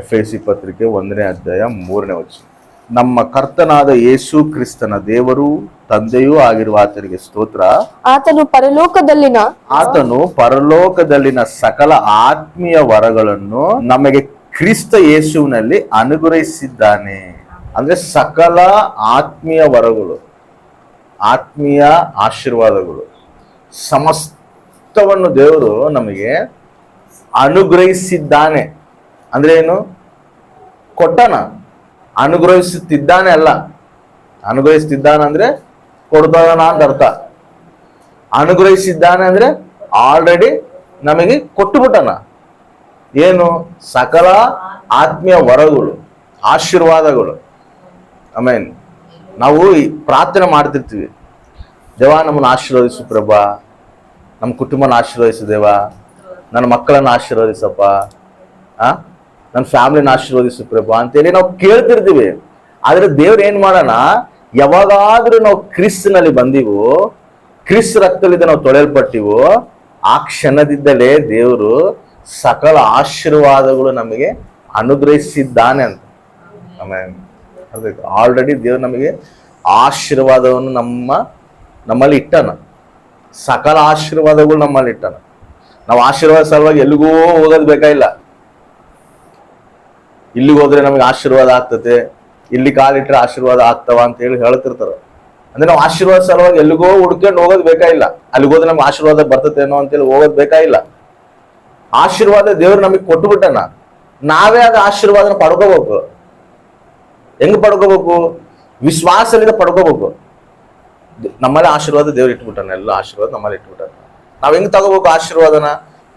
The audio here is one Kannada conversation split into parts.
ಎಫ್ ಎ ಸಿ ಪತ್ರಿಕೆ ಒಂದನೇ ಅಧ್ಯಾಯ ಮೂರನೇ ವಚನ. ನಮ್ಮ ಕರ್ತನಾದ ಯೇಸು ಕ್ರಿಸ್ತನ ದೇವರು ತಂದೆಯೂ ಆಗಿರುವ ಆತನಿಗೆ ಸ್ತೋತ್ರ. ಆತನು ಪರಲೋಕದಲ್ಲಿನ ಆತನು ಪರಲೋಕದಲ್ಲಿನ ಸಕಲ ಆತ್ಮೀಯ ವರಗಳನ್ನು ನಮಗೆ ಕ್ರಿಸ್ತ ಯೇಸುವಿನಲ್ಲಿ ಅನುಗ್ರಹಿಸಿದ್ದಾನೆ. ಅಂದ್ರೆ ಸಕಲ ಆತ್ಮೀಯ ವರಗಳು ಆತ್ಮೀಯ ಆಶೀರ್ವಾದಗಳು ಸಮಸ್ತವನ್ನು ದೇವರು ನಮಗೆ ಅನುಗ್ರಹಿಸಿದ್ದಾನೆ. ಅಂದ್ರೆ ಏನು? ಕೊಟ್ಟನ. ಅನುಗ್ರಹಿಸುತ್ತಿದ್ದಾನೆ ಅಲ್ಲ. ಅನುಗ್ರಹಿಸುತ್ತಿದ್ದಾನೆ ಅಂದ್ರೆ ಕೊಡ್ತಾನ ಅಂತ ಅರ್ಥ. ಅನುಗ್ರಹಿಸಿದ್ದಾನೆ ಅಂದ್ರೆ ಆಲ್ರೆಡಿ ನಮಗೆ ಕೊಟ್ಟು ಬಿಟ್ಟನ ಏನು? ಸಕಲ ಆತ್ಮೀಯ ವರಗಳು, ಆಶೀರ್ವಾದಗಳು. ಆಮೇನ್ ನಾವು ಈ ಪ್ರಾರ್ಥನೆ ಮಾಡ್ತಿರ್ತೀವಿ. ದೇವ, ನಮ್ಮನ್ನು ಆಶೀರ್ವದಿಸು ಪ್ರಭಾ. ನಮ್ಮ ಕುಟುಂಬನ ಆಶೀರ್ವದಿಸು ದೇವ. ನನ್ನ ಮಕ್ಕಳನ್ನ ಆಶೀರ್ವದಿಸಪ್ಪ. ಆ? ನನ್ನ ಫ್ಯಾಮಿಲಿನ ಆಶೀರ್ವದಿಸು ಪ್ರಭಾ ಅಂತೇಳಿ ನಾವು ಕೇಳ್ತಿರ್ತೀವಿ. ಆದ್ರೆ ದೇವ್ರು ಏನ್ ಮಾಡೋಣ? ಯಾವಾಗಾದ್ರೂ ನಾವು ಕ್ರಿಸ್ನಲ್ಲಿ ಬಂದೀವೋ ಕ್ರಿಸ್ ರಕ್ತದಿಂದ ನಾವು ತೊಳೆಯಲ್ಪಟ್ಟಿವು, ಆ ಕ್ಷಣದಿಂದಲೇ ದೇವರು ಸಕಲ ಆಶೀರ್ವಾದಗಳು ನಮಗೆ ಅನುಗ್ರಹಿಸಿದ್ದಾನೆ ಅಂತ. ಆಲ್ರೆಡಿ ದೇವ್ರು ನಮಗೆ ಆಶೀರ್ವಾದವನ್ನು ನಮ್ಮ, ನಮ್ಮಲ್ಲಿ ಇಟ್ಟನ. ಸಕಲ ಆಶೀರ್ವಾದಗಳು ನಮ್ಮಲ್ಲಿ ಇಟ್ಟನ. ನಾವು ಆಶೀರ್ವಾದ ಸಲುವಾಗಿ ಎಲ್ಲಿಗೂ ಹೋಗೋದು ಬೇಕಾಗಿಲ್ಲ. ಇಲ್ಲಿಗೆ ಹೋದ್ರೆ ನಮಗೆ ಆಶೀರ್ವಾದ ಆಗ್ತತೆ ಇಲ್ಲಿ ಕಾಲಿಟ್ರೆ ಆಶೀರ್ವಾದ ಆಗ್ತವ ಅಂತ ಹೇಳಿ ಹೇಳ್ತಿರ್ತಾರ. ಅಂದ್ರೆ ನಾವು ಆಶೀರ್ವಾದ ಸಲುವಾಗಿ ಎಲ್ಲಿಗೋ ಹುಡ್ಕೊಂಡು ಹೋಗೋದು ಬೇಕಾಗಿಲ್ಲ ಅಲ್ಲಿಗೆ ಹೋದ್ರೆ ನಮ್ಗೆ ಆಶೀರ್ವಾದ ಬರ್ತತೇನೋ ಅಂತೇಳಿ ಹೋಗೋದು ಬೇಕಾಗಿಲ್ಲ ಆಶೀರ್ವಾದ ದೇವ್ರು ನಮಗೆ ಕೊಟ್ಬಿಟ್ಟನ. ನಾವೇ ಅದ ಆಶೀರ್ವಾದನ ಪಡ್ಕೋಬೇಕು. ಹೆಂಗ್ ಪಡ್ಕೋಬೇಕು? ವಿಶ್ವಾಸದಿಂದ ಪಡ್ಕೋಬೇಕು. ನಮ್ಮಲ್ಲೇ ನಮ್ಮಲ್ಲಿ ಆಶೀರ್ವಾದ ದೇವ್ರು ಇಟ್ಬಿಟ್ಟಾನ, ಎಲ್ಲ ಆಶೀರ್ವಾದ ನಮ್ಮಲ್ಲಿ ಇಟ್ಬಿಟ್ಟಾನ. ನಾವ್ ಹೆಂಗ್ ತಗೋಬೇಕು ಆಶೀರ್ವಾದನ?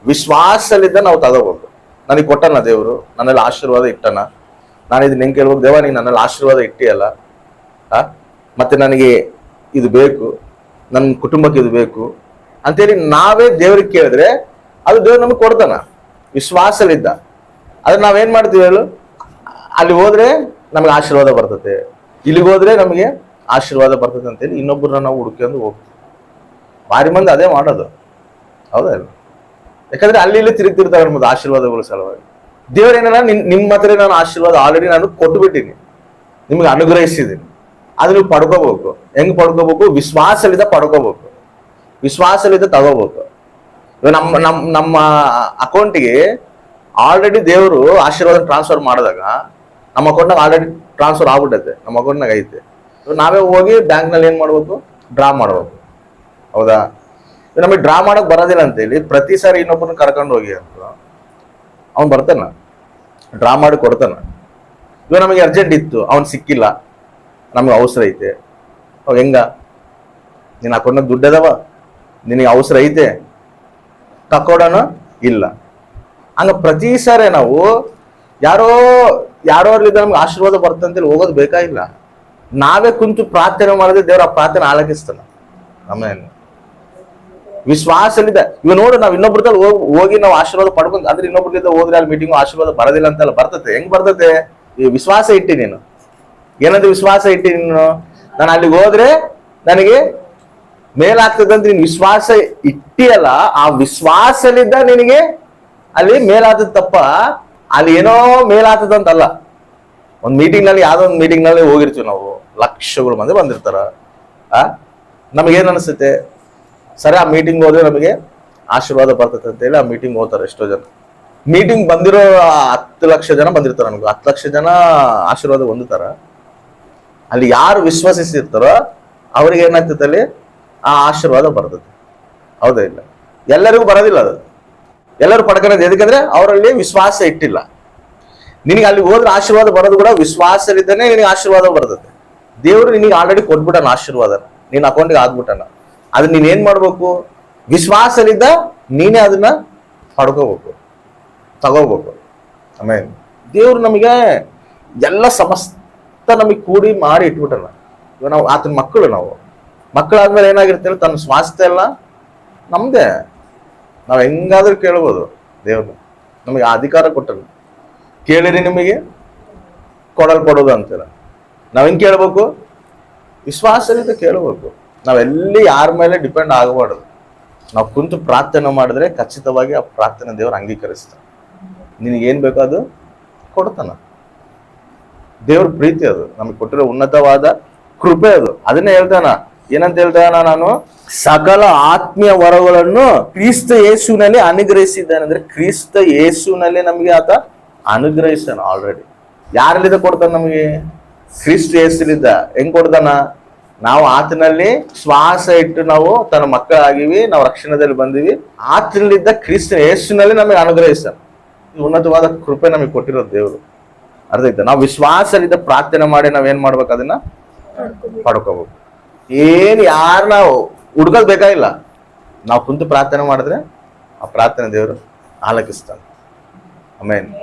ವಿಶ್ವಾಸಲಿದ್ದ ನಾವು ತಗೋಬೇಕು. ನನಗೆ ಕೊಟ್ಟನ ದೇವರು, ನನ್ನಲ್ಲಿ ಆಶೀರ್ವಾದ ಇಟ್ಟನ ನಾನು ಇದನ್ನ ನಿಂಗೆ ಕೇಳ್ಬೇಕು ದೇವ ನೀನು ನನ್ನಲ್ಲಿ ಆಶೀರ್ವಾದ ಇಟ್ಟಿಯಲ್ಲ, ಆ? ಮತ್ತೆ ನನಗೆ ಇದು ಬೇಕು ನನ್ನ ಕುಟುಂಬಕ್ಕೆ ಇದು ಬೇಕು. ಅಂತೇಳಿ ನಾವೇ ದೇವ್ರಿಗೆ ಕೇಳಿದ್ರೆ ಅದು ದೇವ್ರು ನಮಗೆ ಕೊಡ್ತಾನ ವಿಶ್ವಾಸಲಿದ್ದ ಅದ್ರ ನಾವೇನ್ ಮಾಡ್ತೀವಿ ಹೇಳು? ಅಲ್ಲಿ ಹೋದ್ರೆ ನಮ್ಗೆ ಆಶೀರ್ವಾದ ಬರ್ತತೆ. ಇಲ್ಲಿಗೆ ಹೋದ್ರೆ ನಮಗೆ ಆಶೀರ್ವಾದ ಬರ್ತದೆ ಅಂತೇಳಿ ಇನ್ನೊಬ್ಬರನ್ನ ನಾವು ಹುಡ್ಕೊಂಡು ಹೋಗ್ತೀವಿ. ಭಾರಿ ಮಂದಿ ಅದೇ ಮಾಡೋದು. ಹೌದಾ? ಯಾಕಂದ್ರೆ ಅಲ್ಲಿ ಇಲ್ಲಿ ತಿರುಗ್ತಿರ್ತಾರೆ ನಮ್ಮದು ಆಶೀರ್ವಾದಗಳು ಸಲುವಾಗಿ. ದೇವರೇನಲ್ಲ ನಿನ್ ನಿಮ್ಮ ಹತ್ರ ನಾನು ಆಶೀರ್ವಾದ ಆಲ್ರೆಡಿ ನಾನು ಕೊಟ್ಟು ಬಿಟ್ಟಿನಿ ನಿಮ್ಗೆ ಅನುಗ್ರಹಿಸಿದ್ದೀನಿ. ಅದು ನೀವು ಪಡ್ಕೋಬೇಕು. ಹೆಂಗ್ ಪಡ್ಕೋಬೇಕು? ವಿಶ್ವಾಸಲಿದ ಪಡ್ಕೋಬೇಕು. ವಿಶ್ವಾಸಲಿದ ತಗೋಬೇಕು. ನಮ್ಮ ನಮ್ಮ ನಮ್ಮ ಅಕೌಂಟಿಗೆ ಆಲ್ರೆಡಿ ದೇವರು ಆಶೀರ್ವಾದ ಟ್ರಾನ್ಸ್ಫರ್ ಮಾಡಿದಾಗ ನಮ್ಮ ಅಕೌಂಟ್ನಾಗ ಆಲ್ರೆಡಿ ಟ್ರಾನ್ಸ್ಫರ್ ಆಗ್ಬಿಟ್ಟೈತೆ. ನಮ್ಮ ಅಕೌಂಟ್ನಾಗ ಐತೆ. ನಾವೇ ಹೋಗಿ ಬ್ಯಾಂಕ್ನಲ್ಲಿ ಏನು ಮಾಡ್ಬೇಕು? ಡ್ರಾ ಮಾಡ್ಬೇಕು. ಹೌದಾ? ನಮಗೆ ಡ್ರಾ ಮಾಡಕ್ ಬರೋದಿಲ್ಲ ಅಂತೇಳಿ ಪ್ರತಿ ಸಾರಿ ಇನ್ನೊಬ್ಬನ ಕರ್ಕೊಂಡು ಹೋಗಿ ಅಂತ ಅವ್ನು ಬರ್ತಾನ. ಡ್ರಾ ಮಾಡಿ ಕೊಡ್ತಾನ. ಇವ ನಮಗೆ ಅರ್ಜೆಂಟ್ ಇತ್ತು, ಅವ್ನು ಸಿಕ್ಕಿಲ್ಲ. ನಮ್ಗೆ ಅವಸರ ಐತೆ. ಅವ್ ಹೆಂಗ? ನಿನ್ನ ಅಕೌಂಟ್ನಾಗ ದುಡ್ಡು ಅದಾವ? ನಿನಗೆ ಅವಸರ ಐತೆ? ತಕೊಡೋಣ ಇಲ್ಲ. ಹಂಗ ಪ್ರತಿ ಸಾರಿ ನಾವು ಯಾರೋ ಯಾರೋ ಅಲ್ಲಿ ನಮ್ಗೆ ಆಶೀರ್ವಾದ ಬರ್ತಂತೇಳಿ ಹೋಗೋದು ಬೇಕಾಗಿಲ್ಲ. ನಾವೇ ಕುಂತು ಪ್ರಾರ್ಥನೆ ಮಾಡಿದ್ರೆ ದೇವ್ರ ಆ ಪ್ರಾರ್ಥನೆ ಆಲಕಿಸ್ತಾನ. ಆಮೇಲೆ. ವಿಶ್ವಾಸಲಿದೆ ಇವ್ ನೋಡು, ನಾವು ಇನ್ನೊಬ್ರದಲ್ಲಿ ಹೋಗಿ ನಾವು ಆಶೀರ್ವಾದ ಪಡ್ಕೊಂಡ್ ಅಂದ್ರೆ ಇನ್ನೊಬ್ರದಿಂದ ಹೋದ್ರೆ ಅಲ್ಲಿ ಮೀಟಿಂಗ್ ಆಶೀರ್ವಾದ ಬರೋದಿಲ್ಲ ಅಂತೆಲ್ಲ ಬರ್ತತೆ. ಹೆಂಗ್ ಬರ್ತತೆ? ಈ ವಿಶ್ವಾಸ ಇಟ್ಟಿ ನೀನು. ಏನಂದ್ರೆ ವಿಶ್ವಾಸ ಇಟ್ಟಿ ನೀನು? ನಾನು ಅಲ್ಲಿಗೆ ಹೋದ್ರೆ ನನಗೆ ಮೇಲಾಗ್ತದೆ ಅಂತ ನೀನು ವಿಶ್ವಾಸ ಇಟ್ಟಿಯಲ್ಲ, ಆ ವಿಶ್ವಾಸಲಿದ್ದ ನಿನಗೆ ಅಲ್ಲಿ ಮೇಲಾದ ತಪ್ಪ. ಅಲ್ಲಿ ಏನೋ ಮೇಲಾಗ್ತದ ಅಂತಲ್ಲ. ಒಂದ್ ಮೀಟಿಂಗ್ನಲ್ಲಿ ಯಾವ್ದೋ ಒಂದು ಮೀಟಿಂಗ್ನಲ್ಲಿ ಹೋಗಿರ್ತೀವಿ ನಾವು. ಲಕ್ಷಗಳು ಮಂದಿ ಬಂದಿರ್ತಾರ. ಆ? ನಮಗೇನ್ ಅನಿಸುತ್ತೆ? ಸರಿ, ಆ ಮೀಟಿಂಗ್ ಹೋದ್ರೆ ನಮಗೆ ಆಶೀರ್ವಾದ ಬರ್ತದೆ ಅಂತ ಹೇಳಿ ಆ ಮೀಟಿಂಗ್ ಹೋಗ್ತಾರೆ ಎಷ್ಟೋ ಜನ. ಮೀಟಿಂಗ್ ಬಂದಿರೋ ಹತ್ತು ಲಕ್ಷ ಜನ ಬಂದಿರ್ತಾರೆ ನಮ್ಗೆ. ಹತ್ತು ಲಕ್ಷ ಜನ ಆಶೀರ್ವಾದ ಹೊಂದುತ್ತಾರ. ಅಲ್ಲಿ ಯಾರು ವಿಶ್ವಾಸಿಸಿರ್ತಾರೋ ಅವ್ರಿಗೆ ಏನಾಗ್ತದೆ ಅಲ್ಲಿ? ಆ ಆಶೀರ್ವಾದ ಬರ್ತದೆ. ಹೌದಾ ಇಲ್ಲ? ಎಲ್ಲರಿಗೂ ಬರೋದಿಲ್ಲ ಅದು. ಎಲ್ಲರೂ ಪಡ್ಕೊಳ್ಳೋದು ಎದಕ್ಕಂದ್ರೆ ಅವರಲ್ಲಿ ವಿಶ್ವಾಸ ಇಟ್ಟಿಲ್ಲ. ನಿನಗೆ ಅಲ್ಲಿ ಹೋದ್ರೆ ಆಶೀರ್ವಾದ ಬರೋದು ಕೂಡ ವಿಶ್ವಾಸದಿಂದನೇ ನಿನಗೆ ಆಶೀರ್ವಾದ ಬರ್ತದೆ. ದೇವರು ನಿನಗೆ ಆಲ್ರೆಡಿ ಕೊಟ್ಬಿಟ್ಟಾನ ಆಶೀರ್ವಾದ ನಿನ್ನ ಅಕೌಂಟ್ಗೆ ಆಗ್ಬಿಟ್ಟಾನ. ಅದನ್ನ ನೀನ್ ಏನ್ ಮಾಡ್ಬೇಕು? ವಿಶ್ವಾಸಲಿದ್ದ ನೀನೇ ಅದನ್ನ ಪಡ್ಕೋಬೇಕು, ತಗೋಬೇಕು. ಆಮೇಲೆ ದೇವ್ರು ನಮಗೆ ಎಲ್ಲ ಸಮಸ್ತ ನಮಗೆ ಕೂಡಿ ಮಾಡಿ ಇಟ್ಬಿಟ್ಟಲ್ಲ ಇವಾಗ ನಾವು ಆತನ ಮಕ್ಕಳು ನಾವು. ಮಕ್ಕಳಾದ್ಮೇಲೆ ಏನಾಗಿರ್ತೇವೆ ತನ್ನ ಸ್ವಾಸ್ಥ್ಯ ಎಲ್ಲ ನಮ್ದೇ. ನಾವು ಹೆಂಗಾದ್ರೂ ಕೇಳ್ಬೋದು ದೇವ್ರು ನಮಗೆ ಆ ಅಧಿಕಾರ ಕೊಟ್ಟರು ಕೇಳಿರಿ ನಿಮಗೆ, ಕೊಡಲ್ಪಡೋದು ಅಂತೀರ ನಾವ್ ಹೆಂಗ್ ಕೇಳ್ಬೇಕು? ವಿಶ್ವಾಸದಿಂದ ಕೇಳಬೇಕು. ನಾವೆಲ್ಲಿ ಯಾರ ಮೇಲೆ ಡಿಪೆಂಡ್ ಆಗಬಾರ್ದು. ನಾವು ಕುಂತು ಪ್ರಾರ್ಥನೆ ಮಾಡಿದ್ರೆ ಖಚಿತವಾಗಿ ಆ ಪ್ರಾರ್ಥನೆ ದೇವರು ಅಂಗೀಕರಿಸ್ತಾನೆ ನಿನಗೆ ಏನ್ ಬೇಕೋ ಅದು ಕೊಡ್ತಾನ. ದೇವ್ರ ಪ್ರೀತಿ ಅದು. ನಮಗೆ ಕೊಟ್ಟಿರೋ ಉನ್ನತವಾದ ಕೃಪೆ ಅದು. ಅದನ್ನೇ ಹೇಳ್ತಾನ. ಏನಂತ ಹೇಳ್ತಾನ ನಾನು? ಸಕಲ ಆತ್ಮೀಯ ವರಗಳನ್ನು ಕ್ರಿಸ್ತ ಯೇಸುವಿನಲ್ಲಿ ಅನುಗ್ರಹಿಸಿದ್ದಾನೆ. ಅಂದ್ರೆ ಕ್ರಿಸ್ತ ಯೇಸುವಿನಲ್ಲಿ ನಮಗೆ ಆತ ಅನುಗ್ರಹಿಸ್ತಾನ ಆಲ್ರೆಡಿ ಯಾರಲ್ಲಿದ್ದ ಕೊಡ್ತಾನ ನಮಗೆ? ಕ್ರಿಸ್ತ ಯೇಸುಲಿದ್ದ ಹೆಂಗ್ ಕೊಡ್ತಾನ? ನಾವು ಆತನಲ್ಲಿ ಶ್ವಾಸ ಇಟ್ಟು ನಾವು ತನ್ನ ಮಕ್ಕಳಾಗಿವಿ ನಾವು ರಕ್ಷಣದಲ್ಲಿ ಬಂದಿವಿ. ಆತನಲ್ಲಿದ್ದ ಕ್ರಿಸ್ತನ ಯೇಸುನಲ್ಲಿ ನಮಗೆ ಅನುಗ್ರಹಿಸ್ತಾರೆ ಉನ್ನತವಾದ ಕೃಪೆ ನಮಗೆ ಕೊಟ್ಟಿರೋ ದೇವರು. ಅರ್ಥ ಆಯ್ತಾ? ನಾವು ವಿಶ್ವಾಸದಿಂದ ಪ್ರಾರ್ಥನೆ ಮಾಡಿ ನಾವ್ ಏನ್ ಮಾಡ್ಬೇಕು ಅದನ್ನ? ಪಡ್ಕೋಬೇಕು. ಏನ್ ಯಾರು ನಾವು ಹುಡ್ಕೋದ್ ಬೇಕಾಗಿಲ್ಲ. ನಾವು ಕುಂತು ಪ್ರಾರ್ಥನೆ ಮಾಡಿದ್ರೆ ಆ ಪ್ರಾರ್ಥನೆ ದೇವರು ಆಲಕಿಸ್ತಾನೆ. ಆಮೇಲೆ